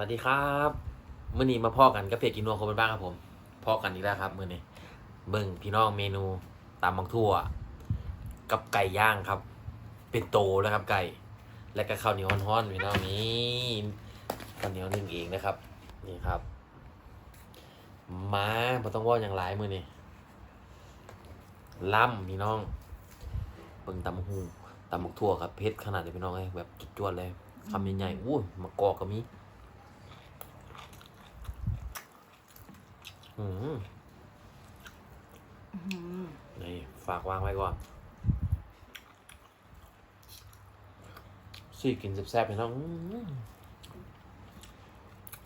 วัสดีครับเมื่อนี้มาพ่อกันกับเพจกินนัวคนเป็นบ้านครับผมพ่อกันอีกแล้วครับมื่อนี้เบิ่งพี่น้องเมนูตำบักทั่ว กับไก่ย่างครับ เป็นโตแล้วครับไก่ และก็ข้าวเหนียวฮ้อนๆพี่น้องนี่ข้าวเหนียวนึ่งเองนะครับ นี่ครับมาบ่ต้องว่าอย่างไรมื่อนี้ล่ำพี่น้องเบิ่งตำบักหูตำบักทั่วครับเพชรขนาดเลยพี่น้องเลยแบบจุดจวดเลยคำใหญ่ๆอู้มะกอกก็มี อืม อื้อหือ นี่ฝากวางไว้ก่อนสี่กินแซ่บๆพี่น้องอื้อ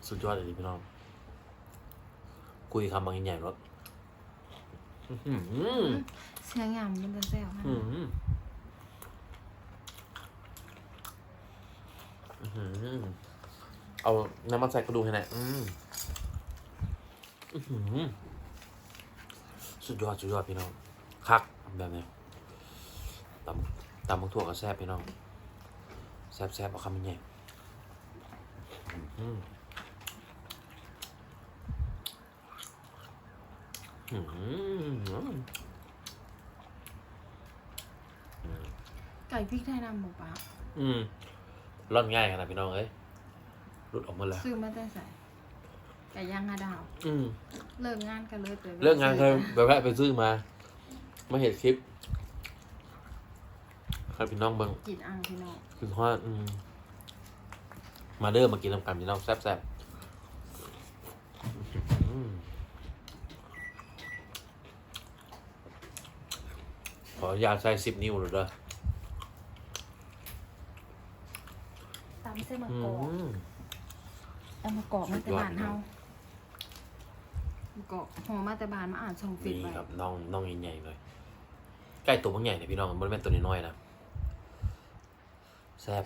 สุดยอดเลยดิพี่น้อง คุยคำบางใหญ่ๆรถอื้อหือเสียงยำมันจะแซ่บมากอื้อหืออื้อหือเอาน้ำมันใส่กระดูกให้หน่อย อืมอื้อหือสุดยอดสุดยอดพี่น้องคักแบบนี้ตำตำบักถั่วก็แซ่บพี่น้องแซ่บแซ่บเอาคำใหญ่อืมอืมอืมไก่พริกไทยดำหมูปลาอืมร่อนง่ายขนาดพี่น้องเอ้ยรุดออกมาแล้ว ซื้อมาแต่ใส่ ไก่ย่างห้าดาว อืมเลิกงานกันเลยไปเรื่องงานเคยแบบแวะไปซื้อมาไม่เห็นคลิปครับพี่น้องเบิ่งกินอ่างพี่น้องคือว่าอืมมาเด้อมากินน้ำกันพี่น้องแซ่บแซ่บอืมขออนุญาตใช้สิบนิ้วเลยเด้อตำเส้นมะอืกอกม เอามะกอกมาแต่บ้านเฮาสุดยอดมะ กอกห่อมาแต่บ้านมาอ่านส่งฟิตนี่ไว้ครับน้องน้องใหญ่ๆเลยใกล้ตัวบางใหญ่เนี่ยพี่น้องมันไม่นตัวน้อยๆนะแซ่บ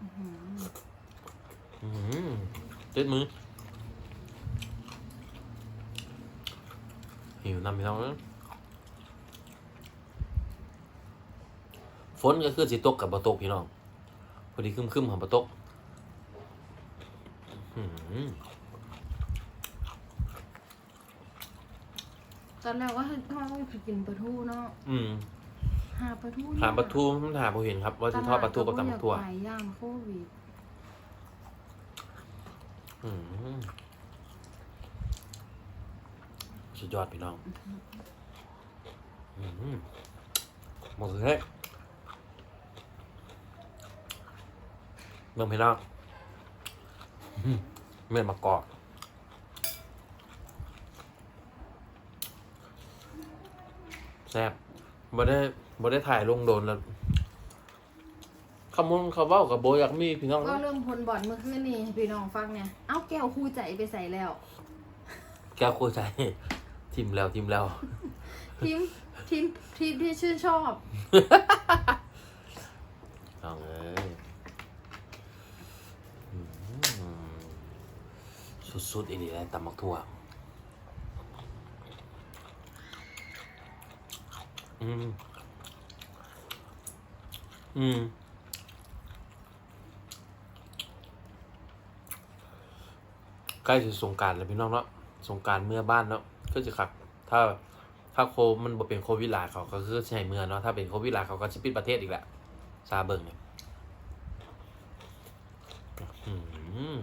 อื้อหืออืมเจ็ดมือหิวนำพี่น้องเอ้ยฝนก็คือสิตกกับบตกพี่น้องพอดีคึมๆของบตก อืม ตอนแรกว่าทอดว่าจะกินปลาทูเนาะอืมหาปลาทูถามปลาทูมันถามผมเห็นครับ ว่าจะทอดปลาทูกับตำบักทั่วตลาดก็บ่อยากไปย่างโควิดอืมสุดยอดพี่น้องอืมหมดเลยเมืองพี่น้องอืมเมื่อมากอก แซ่บบ่ได้บ่ได้ถ่ายลงโดนแล้วคำมนเขาเว้ากับโบอยากมีพี่น้องก็เริ่มพลบอลเมื่อคืนนี้ให้พี่น้องฟังเนี่ย เอ้าแก้วคู่ใจไปใส่แล้ว แก้วคู่ใจทิมแล้วทิมแล้วทีมทีมทีมที่ชื่นชอบเอาเลยอืมสุดๆอีนี่แหละตำมักทั่ว อืม อืม ใกล้จะสงการแล้วพี่น้องเนาะสงการเมื่อบ้านเนาะก็จะขัก ถ้า ถ้าโคมันบ่เป็นโควิดหลายเขาก็คือใช้เมืองเนาะถ้าเป็นโควิดหลายเขาก็จะปิดประเทศอีกแหละซาเบิงเนี่ยอื้อ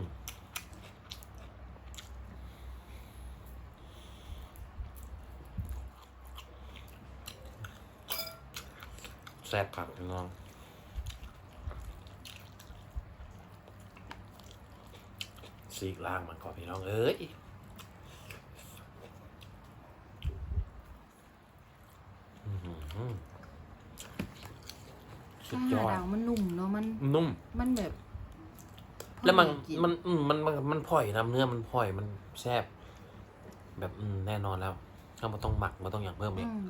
แซ่บผักพี่น้องสีกล่างมันก่อนพี่น้องเอ้ยอื้อหือสุดยอดดาวมันนุ่มเนาะมันนุ่ม มันแบบ แล้วมันพอดีกิมันอืมมันมันมันพ่อยน้ำเนื้อมันพ่อยมันแซ่บแบบอืมแน่นอนแล้วถ้ามันต้องหมักมันต้องอย่างเพิ่มอีกอืม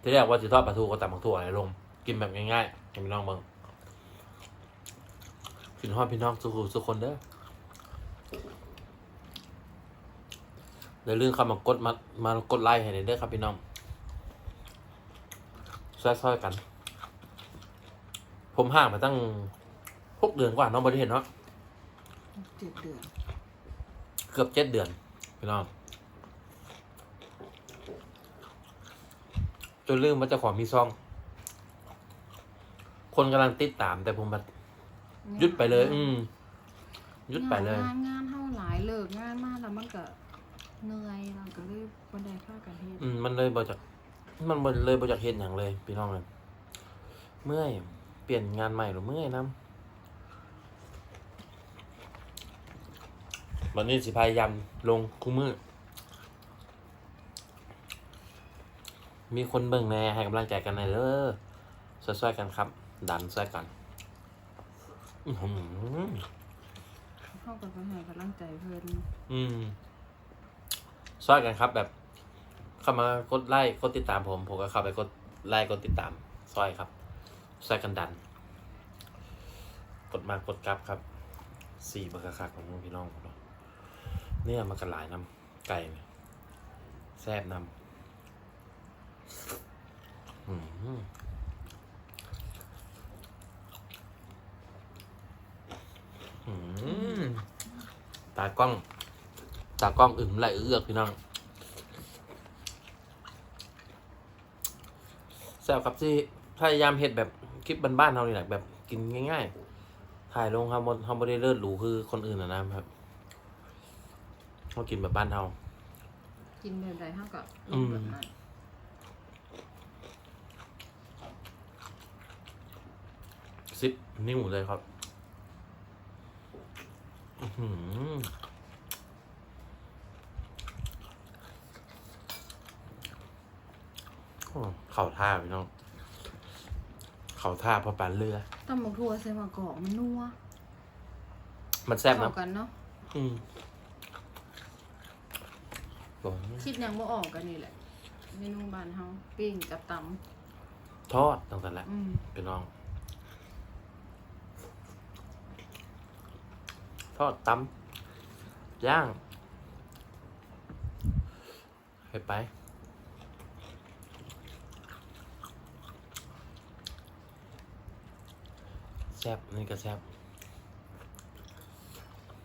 ที่แรกว่าจะทอดปลาทูก็ตำบักถั่วอะไรลง กินแบบง่ายๆให้พี่น้องเบิ่งกินฮอดพี่น้องสุขุสุกคนเด้อเดี๋ยวลืมเข้ามากดมามากดไลค์ให้หน่อยเด้อครับพี่น้องซ้อยๆกัน ผมห่างมาตั้งหกเดือนกว่าน้องบริเห็นเนาะเจ็ดเดือน เกือบเจ็ดเดือน พี่น้อง จนลืมว่าเจะของมีซอง คนกำลังติดตาม แต่ผมแบบหยุดไปเลย อืมหยุดไปเลย งานงานเท่าหลายเลิกงานมากแล้วมันก็เหนื่อยเราก็เลยบันไดค่ากันเฮ็ดอืมมันเลยบอจาก มันบ่เลยบอจากเห็นอย่างเลยพี่น้องเลยเมื่อยเปลี่ยนงานใหม่หรือเมื่อยน้ำวันนี้สิพยายามลงคู่มือ มีคนเบิ่งแหน่ให้กำลังใจกันหน่อยเด้อช่วยๆกันครับ ดันช่วยกันอื้อหือเข้ากับไปให้กำลังใจเพิ่นอืมช่วยกันครับ แบบ เข้ามากดไลค์กดติดตามผมผมก็เข้าไปกดไลค์กดติดตามซอยครับช่วยกันดัน กดมากดกลับครับสี่บรรคักของพี่น้องผมเนาะเนี่ยมันกันหลายน้ำไก่เนี่ยแซ่บน้ำอืมอืม ตากล้อง ตากล้องอึมไหลเอือกพี่น้องแซ่บครับที่พยายามเห็ดแบบคลิปบ้านๆเรานี่แหละแบบกินง่าย ๆ ถ่ายลงครับบนทำบริเลิศหรูคือคนอื่นนะนะครับเรากินแบบบ้านเรากินแบบใดเท่ากับอืม แบบนั้น ซิปนิ่วเลยครับอื้อหือโอ้เข่าท่าพี่น้อง เข่าท่าเพอปานเรือตำบักทั่วใส่มะกอกมันนัว มันแซ่บนะเข้ากันเนาะอืมบอกคิดยังบ่ออกกันนี่แหละเมนูบ้านเฮาปิ้งกับตทอดตั้งแต่ละำอืมพี่น้อง ทอดตำย่างให้ไป แซบนี่ก็แซบ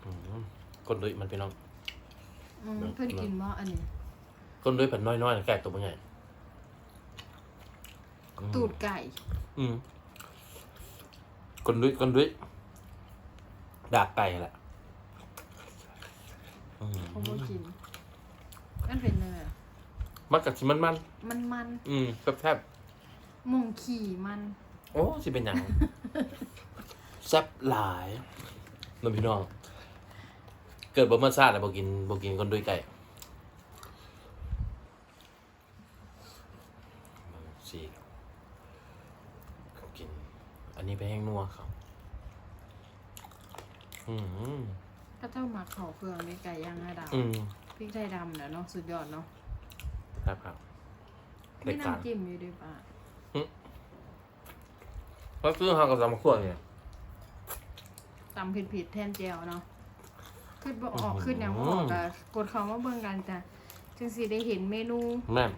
อืมคนดุยมันพี่น้องอืมเพิ่นกินบ่อันนี้คนดุยผันน้อยๆแก่ตัวมันใหญ่อืมตูดไก่ อืมคนดุยคนดุยดาบไก่แหละอืม เขาบ่กินมันเป็นเนื้อมันกับสิมันมันมันมันๆอืมแซ่บแซ่บๆมงขี่มันๆโอ้สิเป็นหยังแซ่บหลายน้องพี่น้อง เกิดบ่มาซาดแล้วบ่กินบ่กินคนดุยไก่สี่กิน อันนี้ไปแห้งนัวครับอืม ก็เจ้าหมักเขาเครื่องในไก่ย่างห้าดาวอืมพริกไทยดำแล้วเนาะสุดยอดเนาะครับครับมีรายการน้ำจิ้มอยู่ด้วยป่ะก็คือเฮากับสามขวดเนี่ย ตำผิดๆแทนแจวเนาะขึ้นบ่ออกอื้อหือขึ้นอย่างบ่ออกก็กดคำว่าเบิ่งกันจ้ะจึงสิได้เห็นเมนู แม่น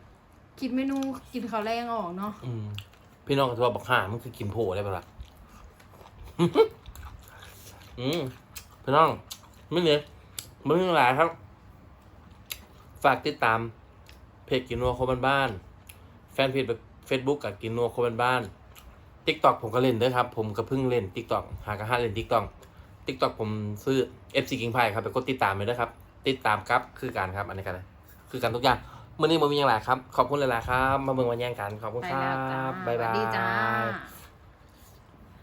คิดเมนูกินข้าวแรงออกเนาะอืมพี่น้องก็จะว่าบอกห่ามันคือกินโผล่ได้ปะล่ะ อืมพี่น้อง ไม่เนี่ยไม่มีหลายครับ ฝากติดตามเพจกินนัวโคบันบ้านๆแฟนเพจเฟซบุ๊กกับกินนัวโคบันบ้านทิกตอกผมก็เล่นด้วยครับ ผมก็เพิ่งเล่นทิกตอกหากระห้าเล่นทิกตอกทิกตอกผมซื้อ FC King Pie ครับไปกดติดตามไปด้วยครับ ติดตามครับคือการครับอันนี้กันเลยคือการทุกอย่างมื่อนี้มันมีอย่างไรครับ ขอบคุณหลายๆครับ มาเบิ่งวันแย่งกัน ขอบคุณไปครัแล้วจ้าบบ๊ายบาสวัสดีจ้าย